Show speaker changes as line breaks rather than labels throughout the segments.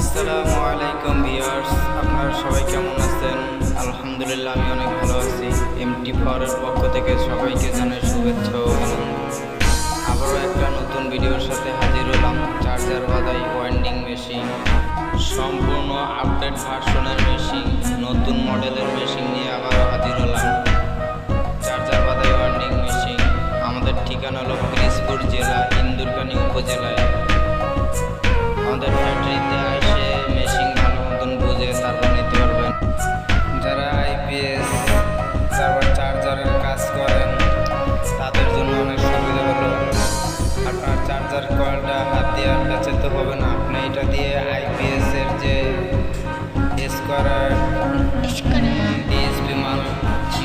আসসালামু আলাইকুম ভিউয়ার্স, আপনারা সবাই কেমন আছেন? আলহামদুলিল্লাহ, আমি অনেক ভালো আছি। এমটি পাওয়ারের পক্ষ থেকে সবাইকে জানাই শুভেচ্ছা ও আবারও একটা নতুন ভিডিওর সাথে হাজির হলাম। চার্জার বাদাই ওয়াইন্ডিং মেশিন, সম্পূর্ণ আপডেট ভার্সনের মেশিন, নতুন মডেলের মেশিন নিয়ে আবারও চার্জার কয়েলটা হাত দিয়ে আর তো হবে না। আপনি এটা দিয়ে আইপিএস এর যে স্কোয়ার ডিএসপি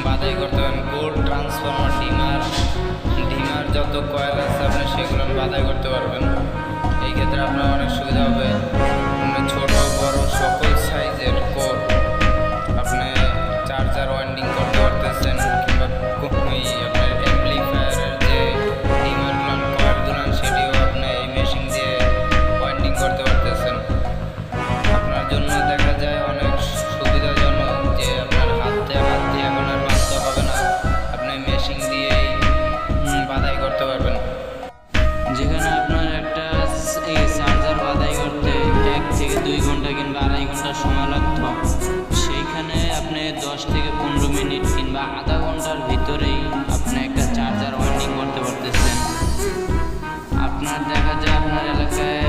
বাদাই করতে পারেন। গোল্ড ট্রান্সফর্মার ডিমার ডিমার যত কয়েল আছে, আপনি সেগুলো বাদাই করতে পারবেন। দশ থেকে পনেরো মিনিট কিংবা আধা ঘণ্টার ভিতরেই আপনি একটা চার্জার ওয়াইন্ডিং করতে পারতেছেন। আপনার দেখা যায় আপনার এলাকায়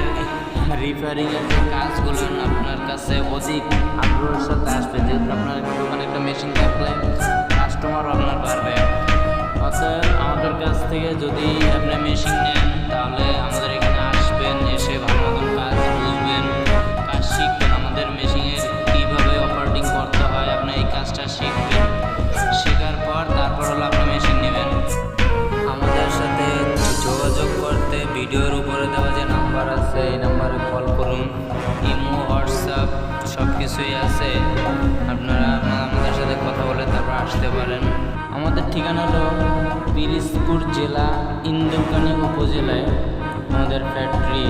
রিপেয়ারিং এর যে কাজগুলো আপনার কাছে অধিক আগ্রহের সাথে আসবে, যেহেতু আপনার দোকানে একটা মেশিন থাকলে কাস্টমারও আপনার বাড়বে। অতএব আমাদের কাছ থেকে যদি আপনি মেশিন ভিডিওর উপরে দেওয়া যে নাম্বার আছে, এই নাম্বারে কল করুন। ইমো, হোয়াটসঅ্যাপ সব কিছুই আছে। আপনারা আমাদের সাথে কথা বলে তারপর আসতে পারেন। আমাদের ঠিকানা হলো পিরিজপুর জেলা ইন্দুকানি উপজেলায়। আমাদের ফ্যাক্টরি